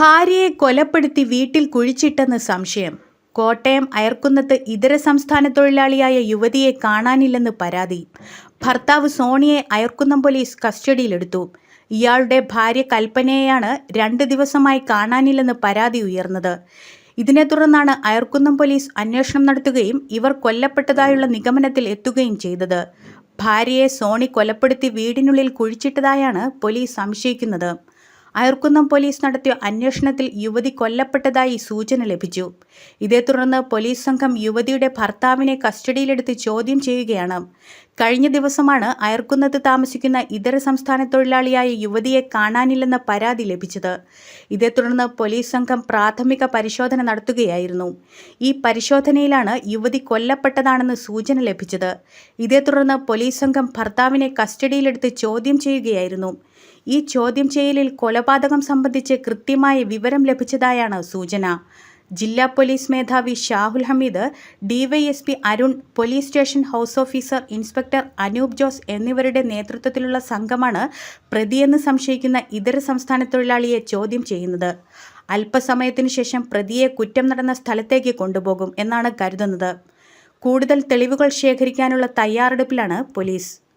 ഭാര്യയെ കൊലപ്പെടുത്തി വീട്ടിൽ കുഴിച്ചിട്ടെന്ന് സംശയം. കോട്ടയം അയർക്കുന്നത്ത് ഇതര സംസ്ഥാന തൊഴിലാളിയായ യുവതിയെ കാണാനില്ലെന്ന് പരാതി. ഭർത്താവ് സോണിയെ അയർക്കുന്നം പോലീസ് കസ്റ്റഡിയിലെടുത്തു. ഇയാളുടെ ഭാര്യ കൽപ്പനയെയാണ് രണ്ട് ദിവസമായി കാണാനില്ലെന്ന് പരാതി ഉയർന്നത്. ഇതിനെ തുടർന്നാണ് അയർക്കുന്നം പോലീസ് അന്വേഷണം നടത്തുകയും ഇവർ കൊല്ലപ്പെട്ടതായുള്ള നിഗമനത്തിൽ എത്തുകയും ചെയ്തത്. ഭാര്യയെ സോണി കൊലപ്പെടുത്തി വീടിനുള്ളിൽ കുഴിച്ചിട്ടതായാണ് പോലീസ് സംശയിക്കുന്നത്. അയർക്കുന്നം പോലീസ് നടത്തിയ അന്വേഷണത്തിൽ യുവതി കൊല്ലപ്പെട്ടതായി സൂചന ലഭിച്ചു. ഇതേ തുടർന്ന് പോലീസ് സംഘം യുവതിയുടെ ഭർത്താവിനെ കസ്റ്റഡിയിലെടുത്ത് ചോദ്യം ചെയ്യുകയാണ്. കഴിഞ്ഞ ദിവസമാണ് അയർക്കുന്നത്ത് താമസിക്കുന്ന ഇതര സംസ്ഥാന തൊഴിലാളിയായ യുവതിയെ കാണാനില്ലെന്ന പരാതി ലഭിച്ചത്. ഇതേ തുടർന്ന് പോലീസ് സംഘം പ്രാഥമിക പരിശോധന നടത്തുകയായിരുന്നു. ഈ പരിശോധനയിലാണ് യുവതി കൊല്ലപ്പെട്ടതാണെന്ന് സൂചന ലഭിച്ചത്. ഇതേ തുടർന്ന് പോലീസ് സംഘം ഭർത്താവിനെ കസ്റ്റഡിയിലെടുത്ത് ചോദ്യം ചെയ്യുകയായിരുന്നു. ഈ ചോദ്യം ചെയ്യലിൽ കൊലപാതകം സംബന്ധിച്ച് കൃത്യമായ വിവരം ലഭിച്ചതായാണ് സൂചന. ജില്ലാ പോലീസ് മേധാവി Shahul Hameed DYSP Arun police station house officer inspector Anoop Jose എന്നിവരുടെ നേതൃത്വത്തിലുള്ള സംഘമാണ് പ്രതിയെന്ന് സംശയിക്കുന്ന ഇതര സംസ്ഥാന തൊഴിലാളിയെ ചോദ്യം ചെയ്യുന്നത്. അല്പസമയത്തിനു ശേഷം പ്രതിയെ കുറ്റം നടന്ന സ്ഥലത്തേക്ക് കൊണ്ടുപോകും എന്നാണ് കരുതുന്നത്. കൂടുതൽ തെളിവുകൾ ശേഖരിക്കാനുള്ള തയ്യാറെടുപ്പിലാണ് പോലീസ്.